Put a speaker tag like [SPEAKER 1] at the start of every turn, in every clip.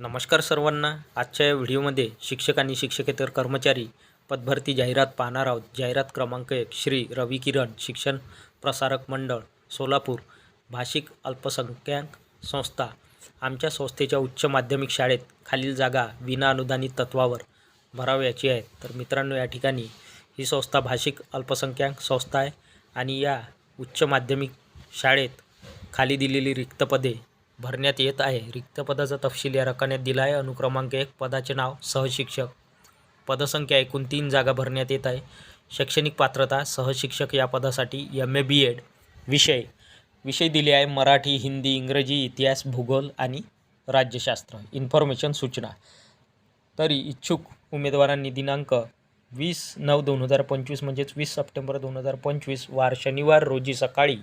[SPEAKER 1] नमस्कार सर्वांना. आजच्या या व्हिडिओमध्ये शिक्षक आणि शिक्षकेतर कर्मचारी पदभरती जाहिरात पाहणार आहोत. जाहिरात क्रमांक एक श्री रवी किरण शिक्षण प्रसारक मंडळ सोलापूर भाषिक अल्पसंख्याक संस्था. आमच्या संस्थेच्या उच्च माध्यमिक शाळेत खालील जागा विना अनुदानित तत्वावर भरावयाची आहे तर मित्रांनो या ठिकाणी ही संस्था भाषिक अल्पसंख्याक संस्था आहे आणि या उच्च माध्यमिक शाळेत खाली दिलेली रिक्त पदे भरण्यात येत आहे. रिक्त पदाचा तपशील या रकान्यात दिला आहे अनुक्रमांक एक पदाचे नाव सहशिक्षक. पदसंख्या एकूण तीन जागा भरण्यात येत आहे. शैक्षणिक पात्रता सहशिक्षक या पदासाठी एम ए बी एड विषय. विषय दिले आहे मराठी हिंदी इंग्रजी इतिहास भूगोल आणि राज्यशास्त्र. इन्फॉर्मेशन सूचना. तरी इच्छुक उमेदवारांनी दिनांक वीस नऊ दोन हजार पंचवीस म्हणजेच वीस सप्टेंबर दोन हजार पंचवीस वार शनिवार रोजी सकाळी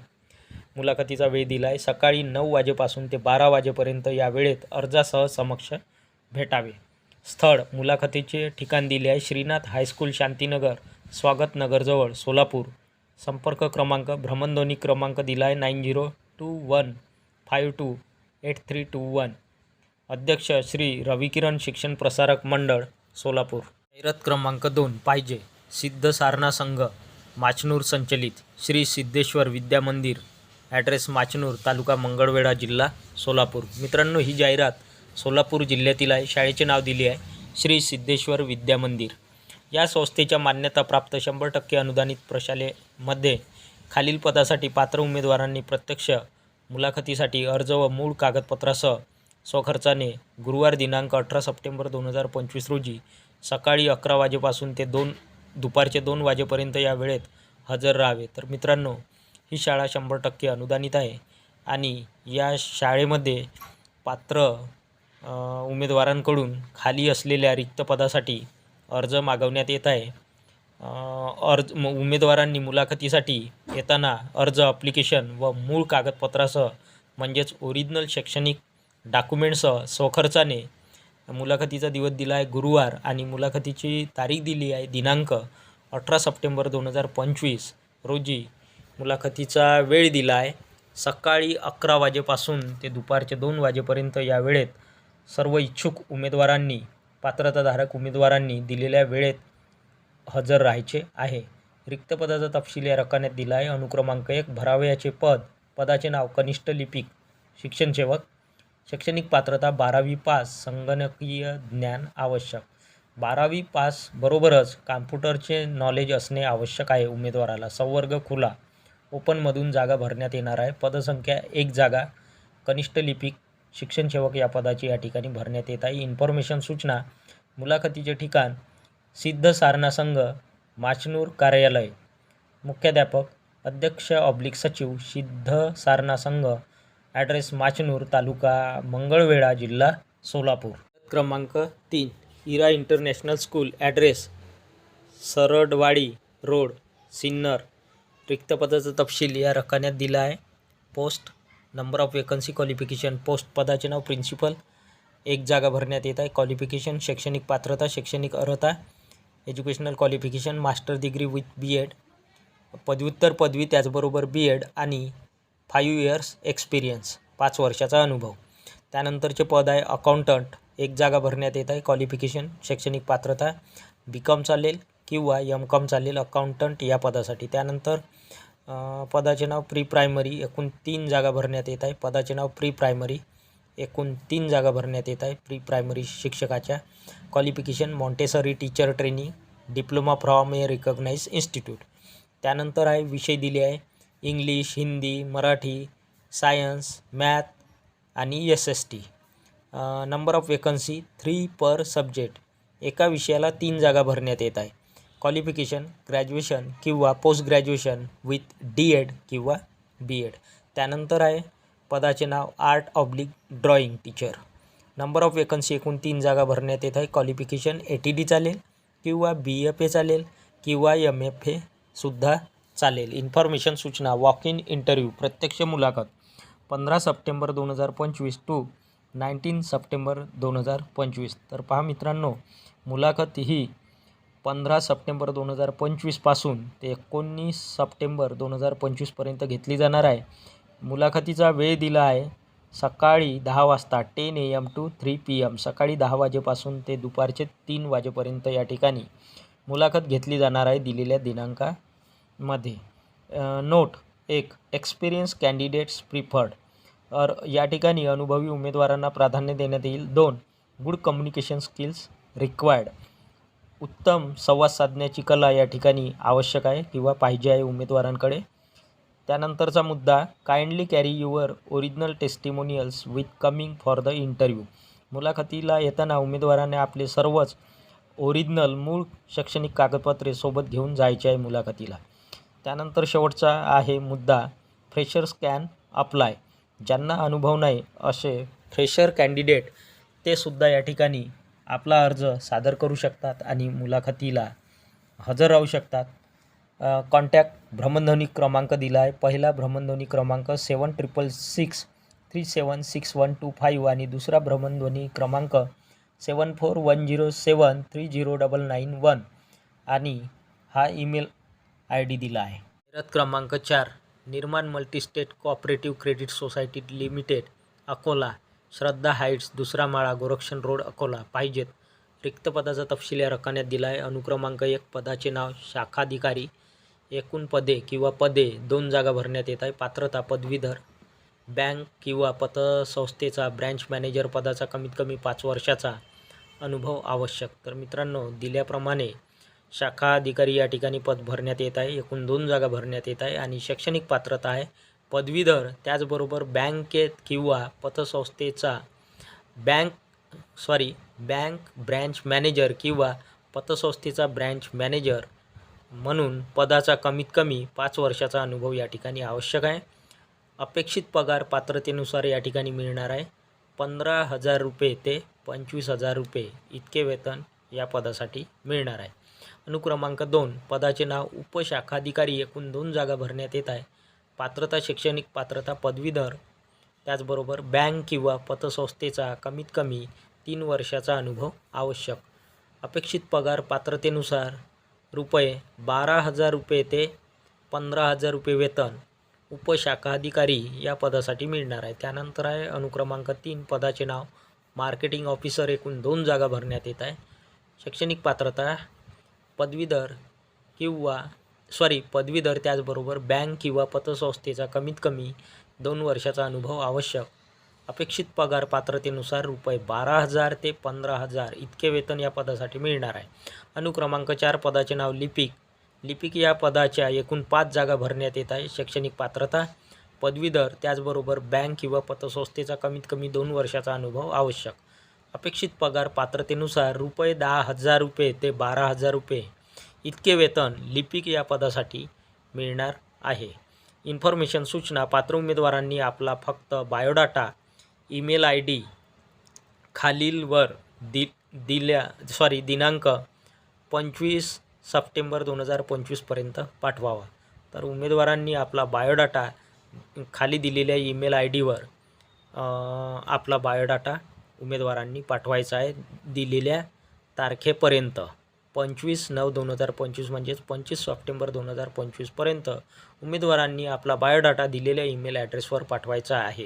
[SPEAKER 1] मुलाखतीचा वेळ दिला आहे सकाळी नऊ वाजेपासून ते बारा वाजेपर्यंत या वेळेत अर्जासह समक्ष भेटावे. स्थळ मुलाखतीचे ठिकाण दिले आहे. श्रीनाथ हायस्कूल शांतीनगर स्वागत नगरजवळ सोलापूर. संपर्क क्रमांक भ्रमणध्वनी क्रमांक दिला आहे nine zero two one five two eight three two one. अध्यक्ष श्री रविकिरण शिक्षण प्रसारक मंडळ सोलापूर. जाहिरात क्रमांक दोन पाहिजे. सिद्ध सारणा संघ माचनूर संचलित. श्री सिद्धेश्वर विद्या मंदिर ॲड्रेस माचनूर तालुका मंगळवेढा जिल्हा सोलापूर. मित्रांनो ही जाहिरात सोलापूर जिल्ह्यातील आहे. शाळेचे नाव दिले आहे. श्री सिद्धेश्वर विद्या मंदिर. या संस्थेच्या मान्यताप्राप्त शंभर टक्के अनुदानित प्रशालेमध्ये खालील पदासाठी पात्र उमेदवारांनी प्रत्यक्ष मुलाखतीसाठी अर्ज व मूळ कागदपत्रासह स्वखर्चाने गुरुवार दिनांक अठरा सप्टेंबर दोन हजार पंचवीस रोजी सकाळी अकरा वाजेपासून ते दोन दुपारचे दोन वाजेपर्यंत या वेळेत हजर राहावे. तर मित्रांनो ही शाळा शंभर टक्के अनुदानित आहे. आणि या शाळेमध्ये पात्र उमेदवारांकडून खाली असलेल्या रिक्त पदासाठी अर्ज मागवण्यात येत आहे. अर्ज म- उमेदवारांनी मुलाखतीसाठी येताना अर्ज अप्लिकेशन व मूळ कागदपत्रासह म्हणजेच ओरिजिनल शैक्षणिक डॉक्युमेंटसह स्वखर्चाने मुलाखतीचा दिवस दिला आहे गुरुवार आणि मुलाखतीची तारीख दिली आहे. दिनांक अठरा सप्टेंबर दोन हजार पंचवीस रोजी मुलाखतीचा वेळ दिला आहे सकाळी अकरा वाजेपासून ते दुपारचे दोन वाजेपर्यंत या वेळेत सर्व इच्छुक उमेदवारांनी पात्रताधारक उमेदवारांनी दिलेल्या वेळेत हजर राहायचे आहे. रिक्त पदाचा तपशील या रकान्यात दिला आहे अनुक्रमांक एक भरावयाचे पद पदाचे नाव कनिष्ठ लिपिक शिक्षणसेवक शैक्षणिक पात्रता बारावी पास संगणकीय ज्ञान आवश्यक. बारावी पास बरोबरच कॉम्प्युटरचे नॉलेज असणे आवश्यक आहे उमेदवाराला. संवर्ग खुला. ओपनमधून जागा भरण्यात येणार आहे. पदसंख्या एक जागा. कनिष्ठ लिपिक शिक्षण सेवक या पदाची या ठिकाणी भरण्यात येत आहे. इन्फॉर्मेशन सूचना मुलाखतीचे ठिकाण सिद्ध सारणा संघ माचनूर कार्यालय. मुख्याध्यापक अध्यक्ष ऑब्लिक सचिव सिद्ध सारणा संघ. ॲड्रेस माचनूर तालुका मंगळवेढा जिल्हा सोलापूर. क्रमांक तीन Era international school. Address Saradwadi road Sinnar. रिक्त पदाचा तपशील या रकान्यात दिला आहे. Post number of vacancy qualification post पदाचे नाव प्रिन्सिपल एक जागा भरण्यात येत आहे. क्वालिफिकेशन शैक्षणिक पात्रता शैक्षणिक अर्हता. Educational qualification master degree with B Ed पदव्युत्तर पदवी त्याचबरोबर बी एड आणि फाईव्ह इयर्स एक्सपिरियन्स पाच वर्षाचा अनुभव. त्यानंतरचे पद आहे अकाउंटंट एक जागा भरण्यात येत आहे. क्वालिफिकेशन शैक्षणिक पात्रता. बी कॉम चालेल. किंवा यम कॉम चालेल अकाउंटंट या पदासाठी. त्यानंतर पदाचे नाव प्री प्रायमरी एकूण तीन जागा भरण्यात येत आहे. पदाचे नाव प्री प्रायमरी एकूण तीन जागा भरण्यात येत आहे. प्री प्रायमरी शिक्षकाच्या qualification Montessori teacher training diploma from a recognise institute त्यानंतर आहे विषय दिले आहे. English Hindi Marathi science math आणि S S T number of vacancy three per subject एका विषयाला तीन जागा भरण्यात येत आहे. क्वालिफिकेशन ग्रॅज्युएशन किंवा post graduation with D Ed किंवा बी एड त्यानंतर आहे पदाचे नाव art oblique drawing teacher number of vacancy एकूण तीन जागा भरण्यात येत आहे. क्वालिफिकेशन ए टी डी चालेल किंवा बी एफ ए चालेल किंवा एम एफ ए सुद्धा चालेल. इन्फॉर्मेशन सूचना वॉक इन इंटरव्ह्यू प्रत्यक्ष मुलाखत. पंधरा सप्टेंबर दोन हजार पंचवीस टू नाईन्टीन सप्टेंबर दोन हजार पंचवीस. तर पहा मित्रांनो मुलाखत ही पंधरा सप्टेंबर दोन हजार पंचवीसपासून ते एकोणीस सप्टेंबर दोन हजार पंचवीसपर्यंत घेतली जाणार आहे. मुलाखतीचा वेळ दिला आहे. सकाळी दहा वाजता ten A M two three P M सकाळी दहा वाजेपासून ते दुपारचे तीन वाजेपर्यंत या ठिकाणी मुलाखत घेतली जाणार आहे दिलेल्या दिनांकामध्ये. नोट एक एक्सपिरियन्स कॅन्डिडेट्स प्रिफर्ड और या ठिकाणी अनुभवी उमेदवारांना प्राधान्य देण्यात येईल. दोन गुड कम्युनिकेशन स्किल्स रिक्वायर्ड उत्तम संवाद साधण्याची कला या ठिकाणी आवश्यक आहे किंवा पाहिजे आहे उमेदवारांकडे. त्यानंतरचा मुद्दा kindly carry your original testimonials with coming for the interview. मुलाखतीला येताना उमेदवाराने आपले सर्वच ओरिजिनल मूळ शैक्षणिक कागदपत्रे सोबत घेऊन जायचे आहे मुलाखतीला. त्यानंतर शेवटचा आहे मुद्दा फ्रेशर स्कॅन अप्लाय. ज्यांना अनुभव नाही असे फ्रेशर कॅन्डिडेट ते सुद्धा या ठिकाणी आपला अर्ज सादर करू शकतात आणि मुलाखतीला हजर राहू शकतात. कॉन्टॅक्ट भ्रमणध्वनी क्रमांक दिला आहे पहिला भ्रमणध्वनी क्रमांक seven triple six three seven six one two five आणि दुसरा भ्रमणध्वनी क्रमांक seven four one zero seven three zero double nine one आणि हा ईमेल आय डी दिला आहे. जाहिरात क्रमांक चार निर्माण multistate cooperative credit society limited Akola. Shraddha heights दुसरा माळा गोरक्षण रोड अकोला. पाहिजेत. रिक्त पदाचा तपशील या रकान्यात दिला आहे अनुक्रमांक एक पदाचे नाव शाखाधिकारी. एकूण पदे किंवा पदे दोन जागा भरण्यात येत आहे. पात्रता पदवीधर बँक किंवा पतसंस्थेचा ब्रँच मॅनेजर पदाचा कमीत कमी पाच वर्षाचा अनुभव आवश्यक. तर मित्रांनो दिल्याप्रमाणे शाखा अधिकारी या ठिकाणी पद भरण्यात येत आहे. एकूण दोन जागा भरण्यात येत आहे आणि शैक्षणिक पात्रता आहे. पदवीधर त्याचबरोबर बँकेत किंवा पतसंस्थेचा bank sorry bank branch manager किंवा पतसंस्थेचा ब्रँच मॅनेजर म्हणून पदाचा कमीत कमी पाच वर्षाचा अनुभव या ठिकाणी आवश्यक आहे. अपेक्षित पगार पात्रतेनुसार या ठिकाणी मिळणार आहे. पंधरा हजार रुपये ते पंचवीस हजार रुपये इतके वेतन या पदासाठी मिळणार आहे. अनुक्रमांक दोन पदाचे नाव उपशाखाधिकारी एकूण दोन जागा भरण्यात येत आहे. पात्रता शैक्षणिक पात्रता पदवीधर त्याचबरोबर बँक किंवा पतसंस्थेचा कमीत कमी तीन वर्षाचा अनुभव आवश्यक. अपेक्षित पगार पात्रतेनुसार रुपये बारा हजार रुपये ते पंधरा हजार रुपये वेतन उपशाखाधिकारी या पदासाठी मिळणार आहे. त्यानंतर आहे अनुक्रमांक तीन पदाचे नाव मार्केटिंग ऑफिसर एकूण दोन जागा भरण्यात येत आहे. शैक्षणिक पात्रता पदवीधर किंवा सॉरी पदवीधर त्याचबरोबर बँक किंवा पतसंस्थेचा कमीत कमी दोन वर्षाचा अनुभव आवश्यक. अपेक्षित पगार पात्रतेनुसार रुपये बारा हजार ते पंधरा हजार इतके वेतन या पदासाठी मिळणार आहे. अनुक्रमांक चार पदाचे नाव लिपिक. लिपिक या पदाच्या एकूण पाच जागा भरण्यात येत आहे. शैक्षणिक पात्रता पदवीधर त्याचबरोबर बँक किंवा पतसंस्थेचा कमीत कमी दोन वर्षाचा अनुभव आवश्यक. अपेक्षित पगार पात्रतेनुसार रुपये दहा हजार रुपये ते बारा हजार रुपये इतके वेतन लिपिक या पदासाठी मिळणार आहे. इन्फॉर्मेशन सूचना पात्र उमेदवारांनी आपला फक्त बायोडाटा ईमेल आय डी खालीलवर दि दिल्या सॉरी दिनांक पंचवीस सप्टेंबर दोन हजार पंचवीसपर्यंत पाठवावा. तर उमेदवारांनी आपला बायोडाटा खाली दिलेल्या ईमेल आय डीवर आपला बायोडाटा उमेदवारांनी पाठवायचा आहे दिलेल्या तारखेपर्यंत. पंचवीस नऊ दोन हजार पंचवीस म्हणजेच पंचवीस सप्टेंबर दोन हजार पंचवीसपर्यंत उमेदवारांनी आपला बायोडाटा दिलेल्या ईमेल ॲड्रेसवर पाठवायचा आहे.